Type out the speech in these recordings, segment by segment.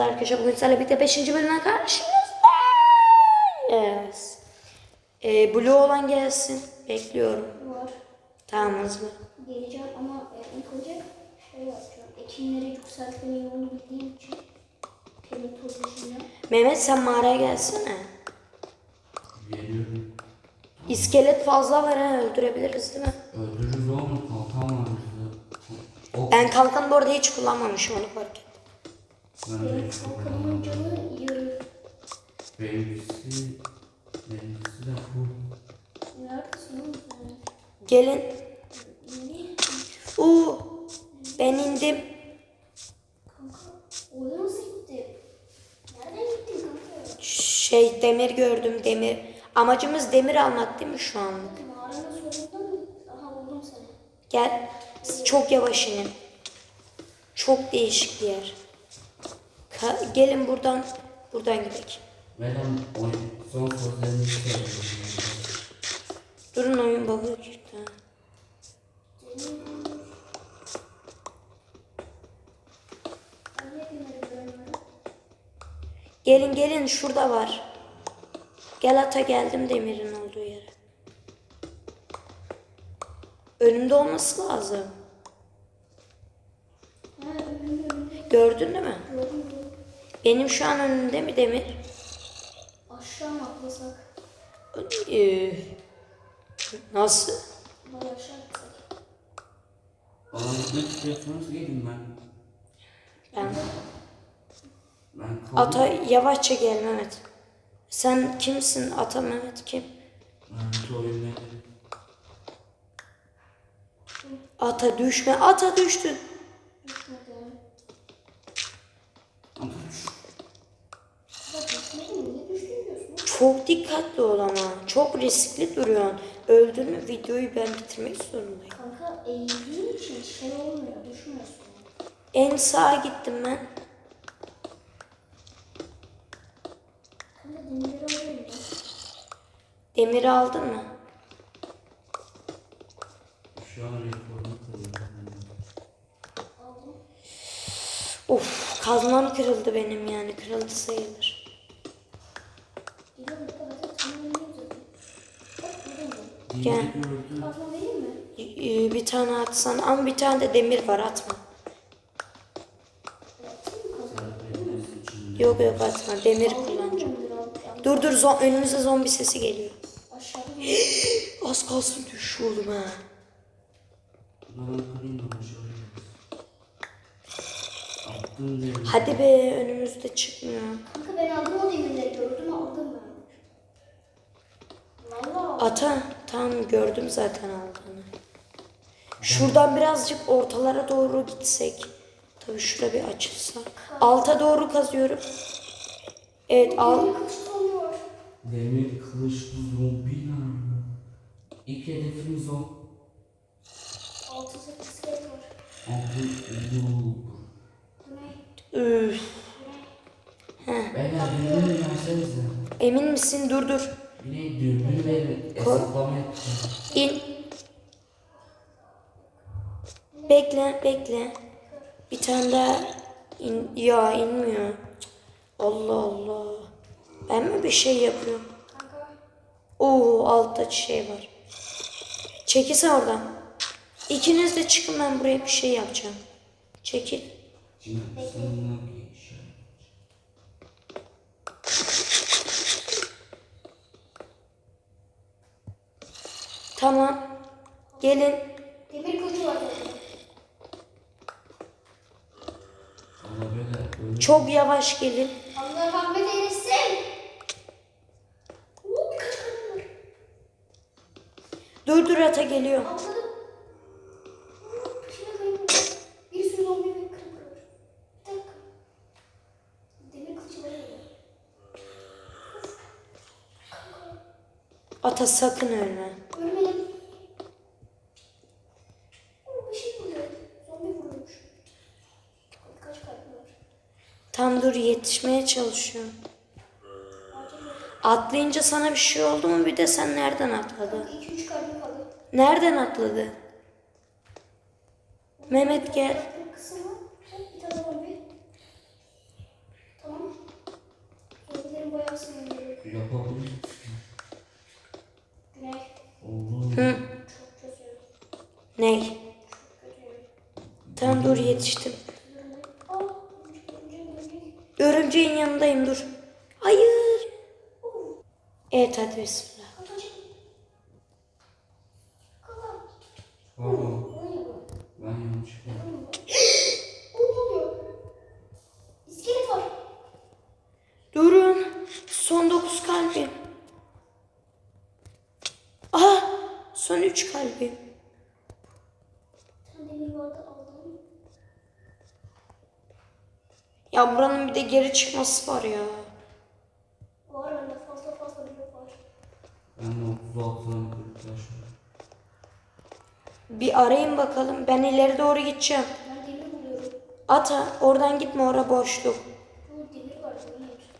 Arkadaşlar bugün sizlerle birlikte 5. bölümden karşınızdayız. Yes. Ee, Blue olan gelsin. Bekliyorum. var. Tamam hızlı. Geleceğim ama e, ilk önce şey yapacağım. Ekinleri yükseltmeyi yolunu bildiğim için kemik pozisyonu. Mehmet sen mağaraya gelsene. Geliyorum. İskelet fazla var ha öldürebiliriz değil mi? Öldürürüz oğlum kalkan var bizde. O Ben kalkan bu arada hiç kullanmamışım onu fark ettim. Canı yarı. Benimkisi benimkisi de bu. Gelin. Uuu. Ben indim. Kanka gittin? Nereden gittin kanka? Şey demir gördüm demir. Amacımız demir almak değil mi şu an? Mağaranın sonunda mı? Aha buldum seni. Gel. Çok yavaş inin. Çok değişik bir yer. Ka- gelin buradan buradan gidelim. Madem oyun son sözlerini söylüyorum. Durun oyun bakıyor işte. Gelin gelin şurada var. Gel ata geldim demirin olduğu yere. Önümde olması lazım. Ha. Gördün değil mi? Gördüm. Benim şu an önümde mi demir? Aşağı mı atlasak? Ee, nasıl? Bana aşağı atlasak. Bana gitmek istiyorsanız gelin ben. Ben Ben kaldım. ata yavaşça gel Mehmet. Sen kimsin ata Mehmet kim? Ben oyunda. Ata düşme ata düştü. Düşmedi. Ama Ya düşmedi mi? Niye düştün diyorsun? Çok dikkatli ol ama. Çok riskli duruyorsun. Öldürme videoyu ben bitirmek zorundayım. Kanka eğildiğin için şey olmuyor. Düşmüyorsun. En sağa gittim ben. Kanka alıyorum ben. Demiri aldın mı? şu an. Aldım. Of kazmam kırıldı benim yani. Kırıldı sayılır. Gel. Ee, Bir tane atsan ama bir tane de demir var atma. Yok yok atma demir kullanacağım. Dur dur zo- önümüze zombi sesi geliyor. Az kalsın düşüyordum ha. Hadi be önümüzde çıkmıyor. Kanka ben aldım o demirleri gördüm aldım ben. Valla. Ata tamam gördüm zaten aldığını. Şuradan birazcık ortalara doğru gitsek. Tabii şura bir açılsa. Alta doğru kazıyorum. Evet al. Demir kılıçlı zombi nerede? İlk hedefimiz o. Altı sekiz iskelet var. Altı ne? Üf. Ne? Beyler dürbünü versenize. Emin misin? Dur dur. Yine dürbünü verin. Hesaplama yapacağım. İn. Bekle bekle. Bir tane daha in. Ya inmiyor. Allah Allah. Ben mi bir şey yapıyorum? Oo altta şey var. Çekilsene oradan. İkiniz de çıkın ben buraya bir şey yapacağım. Çekil. Şimdi Tamam. Gelin. Demir kılıcı var. Çok yavaş gelin. Allah rahmet eylesin. Oo birkaç kalbim var. Dur dur ata geliyor. Atladım. Oo, peşine kayıp var. Bir sürü zombi ve kırık var. Bir dakika. Demir kılıcı var ya. Ata sakın ölme. Ölmedim. yetişmeye çalışıyorum. Atlayınca sana bir şey oldu mu? Bir de sen nereden atladın? Nereden atladı? Mehmet gel. Hı. Ney? Tamam dur yetiştim. Yanındayım dur. Hayır. Evet hadi bismillah. Oluyor? Ben yanlış? İskelet var. Durun. Son 9 kalbim. Aha. Son 3 kalbim. Sen demir vardı aldın. Ya buranın bir de geri çıkması var ya. Var bende fazla fazla bir yok var. Ben de 36 tane kırık taş var. Bir arayın bakalım. Ben ileri doğru gideceğim. Ben demir buluyorum. Ata oradan gitme ora boşluk. Bu demir var demir.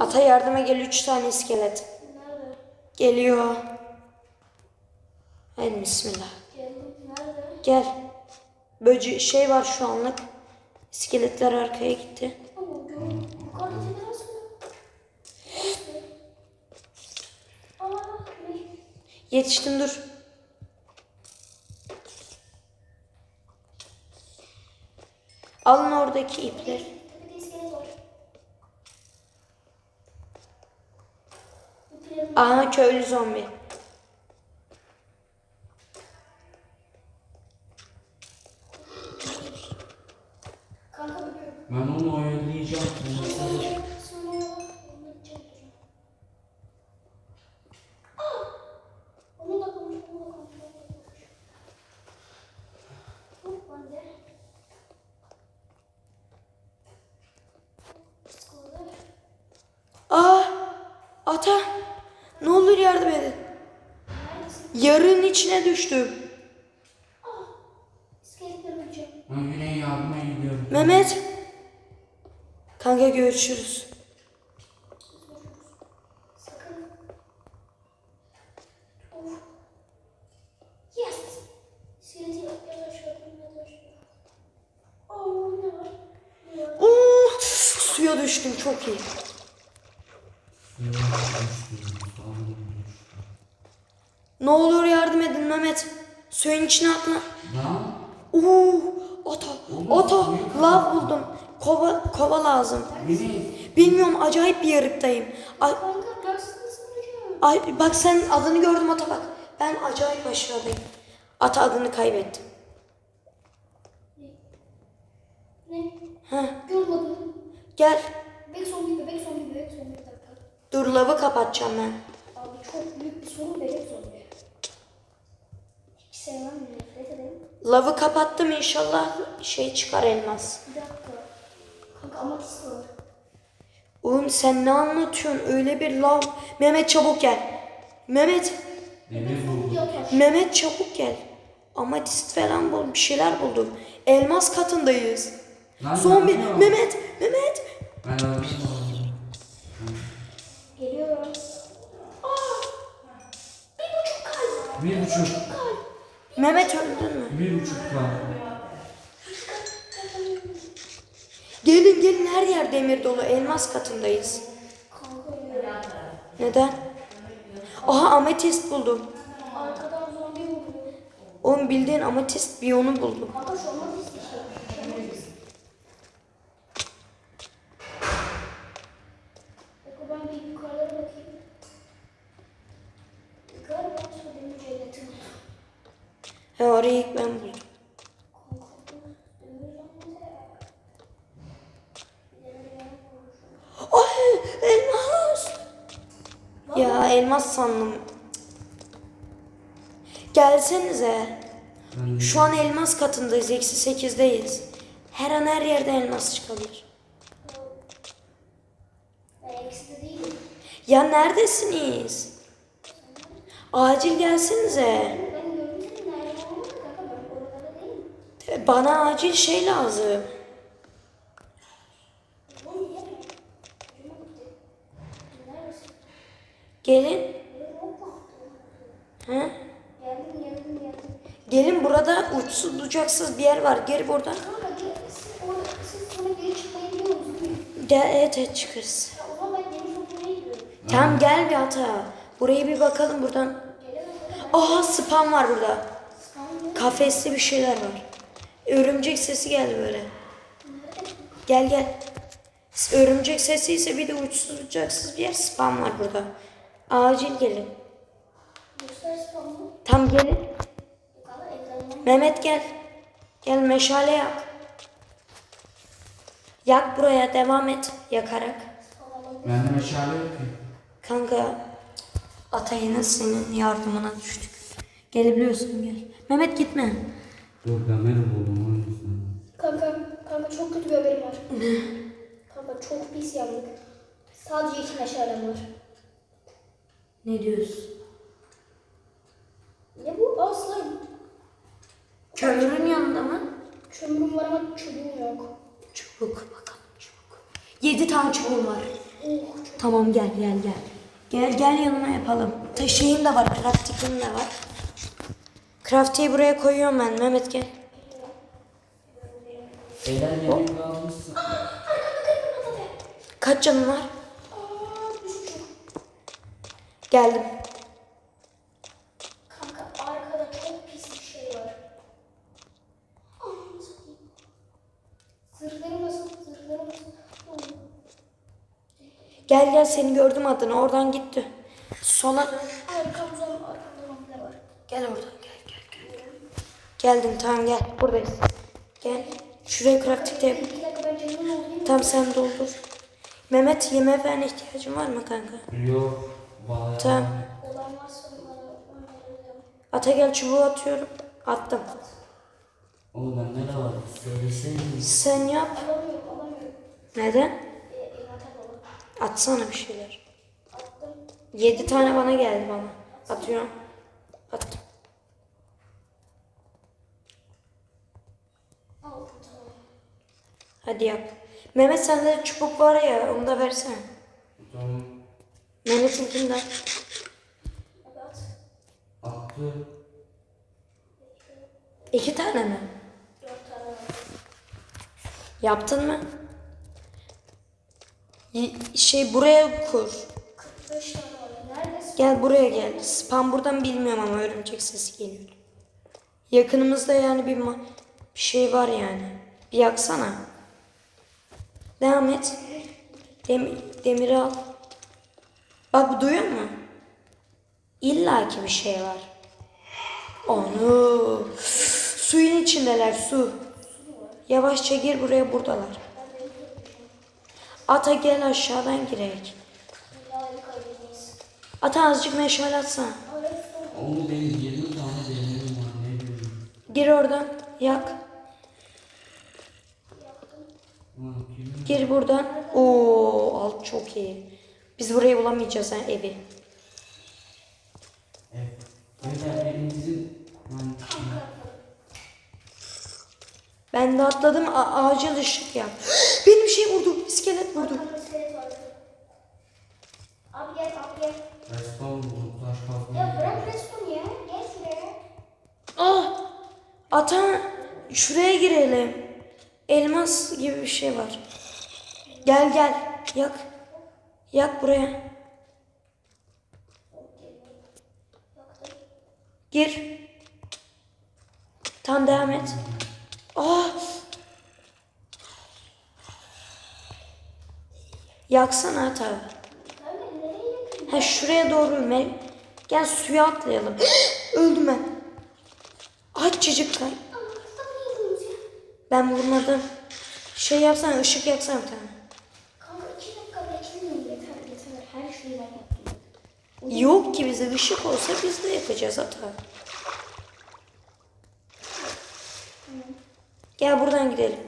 Ata yardıma gel 3 tane iskelet. Nerede? Geliyor. Bismillah. Gel. Böcü şey var şu anlık. İskeletler arkaya gitti. Yetiştim dur. Alın oradaki piramit- Aha köylü zombi. Ata! Ne olur yardım edin. Yarın içine düştüm. Güney'e yardıma gidiyorum. Mehmet. Kanka görüşürüz. Suya düştüm çok iyi. Suya düştüm. Sağlam düştüm. Ne olur yardım edin Mehmet. Suyun içine atla. Lan. Oo, ata, ata, lav buldum. Kova, kova lazım. Güney. Bilmiyorum acayip bir yarıktayım. Ay, ay bak sen adını gördüm ata bak. Ben acayip aşağıdayım. Ata adını kaybettim. Ne? Heh, Görmedim. gel. Zombi, bebek zombi. Bir dakika. Dur lavı kapatacağım ben. Abi çok büyük bir sorun bebek zombi. Hiç sevmem, nefret ederim. Lavı kapattım inşallah şey çıkar elmas. Bir dakika. Kanka amatist var. Oğlum sen ne anlatıyorsun? Öyle bir lav. Mehmet çabuk gel. Mehmet, Demir buldum. Mehmet çabuk gel. Amatist falan bul, bir şeyler buldum. Elmas katındayız. Lan Zombi, yok. Mehmet, Mehmet. Mehmet öldün mü? Bir buçuk kaldı. Gelin gelin her yer demir dolu. Elmas katındayız. Neden? Aha ametist buldum. Arkadan zombi vuruyor. Oğlum bildiğin ametist biyonu buldum. Kanka şu amatist işte. Şu amatist. Bakın ben bir yukarılara bakayım. Yukarı ben şu demir cenneti buldum. Orayı ilk ben buldum. Ay elmas. Ya elmas sandım. Gelsenize. Şu an elmas katındayız. Eksi sekizdeyiz. Her an her yerde elmas çıkabilir. Ya neredesiniz? Acil gelsenize. Bana acil şey lazım. Gelin. He? Gelin burada uçsuz bucaksız bir yer var. Gel buradan. Gel evet, evet çıkarız. Tamam gel bir hata. Burayı bir bakalım buradan. Aha spam var burada. Kafesli bir şeyler var. Örümcek sesi geldi böyle. Gel gel. Örümcek sesi ise bir de uçsuz bucaksız bir yer spam var burada. Acil gelin. Tam gelin. Mehmet gel. Gel meşale yak. Yak buraya devam et yakarak. Spamı. Bende meşale ki. Kanka Atay'ın senin yardımına düştük. Gelebiliyorsun gel. Mehmet gitme. Dur kamera buldum yüzünden. Kanka, kanka çok kötü bir haberim var. kanka çok pis yandık. Sadece iki meşalem var. Ne diyorsun? Ne bu? Aa slime. Kömürün yanında mı? Kömürüm var ama çubuğum yok. Çubuk bakalım çubuk. Yedi tane çubuğum var. Oh çok. Tamam gel gel gel. Gel gel yanıma yapalım. Ta şeyin de var, crafting'in de var. Crafty'yi buraya koyuyorum ben. Mehmet gel. Yemek. Kaç canın var? Geldim. Kanka arkada çok pis bir şey var. Ananı satayım. Zırhlarım nasıl? Zırhlarım nasıl? Gel gel seni gördüm adını. Oradan gitti. Sola. Arkamda, arkamda var. Gel oradan. Geldin tamam gel. Buradayız. Gel. Şuraya ben canımı doldurayım. Tamam sen doldur. Mehmet yemeğe falan ihtiyacın var mı kanka? Yok. Bayağı. Tamam. Ata gel çubuğu atıyorum. Attım. Oğlum bende de var. Söyleseydin. Sen yap. Neden? Atsana bir şeyler. Yedi tane bana geldi bana. Atıyorum. Attım. Aldım tamam. Hadi yap. Mehmet sende çubuk var ya onu da versene. Tamam. Mehmet'inkini de. Attı. İki tane mi? Dört tane var. Yaptın mı? Y- Şey buraya kur. 45 tane var. Neredesin? Gel buraya gel. Spam buradan bilmiyorum ama örümcek sesi geliyor. Yakınımızda yani bir, ma- bir şey var yani. Bir yaksana. Devam et. Dem demiri al. Bak bu duyuyor mu? İlla ki bir şey var. Onu. Suyun içindeler su. Yavaşça gir buraya buradalar. Ata gel aşağıdan girek. Ata azıcık meşale atsana. Arası son. Oğlum benim 20 tane demirim var. Ne bileyim. Gir oradan. Yak. Gir buradan. Oo, alt çok iyi. Biz burayı bulamayacağız ha evi. Evet. Ben de atladım. A- acil ışık yap. Benim şey vurdu. İskelet vurdu. Abi gel, abi gel. Respawn buldum. Taş kazma. Ya bırak resmen ya. Gel şuraya. Ah! Ata şuraya girelim. Elmas gibi bir şey var. Gel gel. Yak. Yak buraya. Gir. Tam devam et. Ah! Yaksana yakayım? Ha şuraya doğru me- Gel suya atlayalım. Öldüm ben. Yıldınız ya? Ben vurmadım. Şey yapsana ışık yaksana bir tane. Kanka iki dakika bekleyin yeter ben yaptım. Yok ki bize ışık olsa biz de yakacağız hata. Gel buradan gidelim.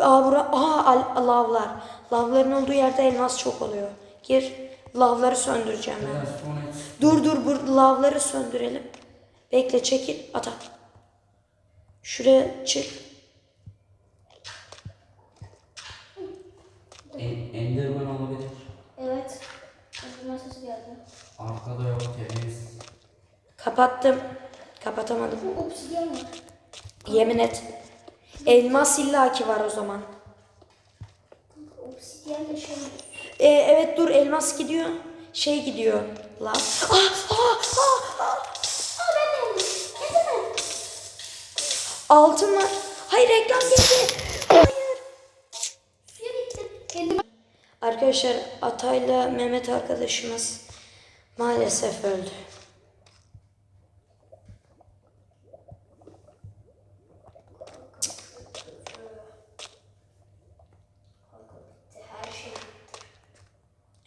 Aa bura aa al- lavlar. Lavların olduğu yerde elmas çok oluyor. Gir. Lavları söndüreceğim ben. Dur dur bu lavları söndürelim. Bekle çekil ata. Şuraya çık. En- Enderman olabilir. Evet. Öldürme sesi geldi. Arkada yok temiz. Kapattım. Kapatamadım. Bu obsidyen var. Yemin et. Elmas illaki var o zaman. yerleşemiyoruz. Ee, evet dur elmas gidiyor. Şey gidiyor. La. Ah, ah, ah, ah. Aa ben de yandım. Neden? Altın var. Hayır reklam geldi. Hayır. Suya Arkadaşlar Atay'la Mehmet arkadaşımız maalesef öldü.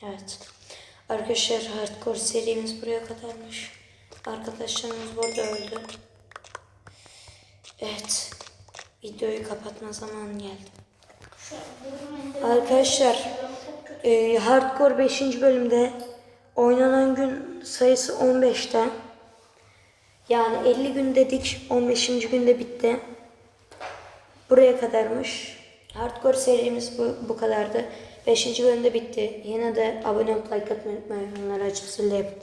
Evet. Arkadaşlar hardcore serimiz buraya kadarmış. Arkadaşlarımız burada öldü. Evet. Videoyu kapatma zamanı geldi. Arkadaşlar e, hardcore 5. bölümde oynanan gün sayısı 15'te. Yani 50 gün dedik 15. günde bitti. Buraya kadarmış. Hardcore serimiz bu, bu kadardı. 5. bölümde bitti. Yine de abone olup like atmayı unutmayın. Onları açıp zille.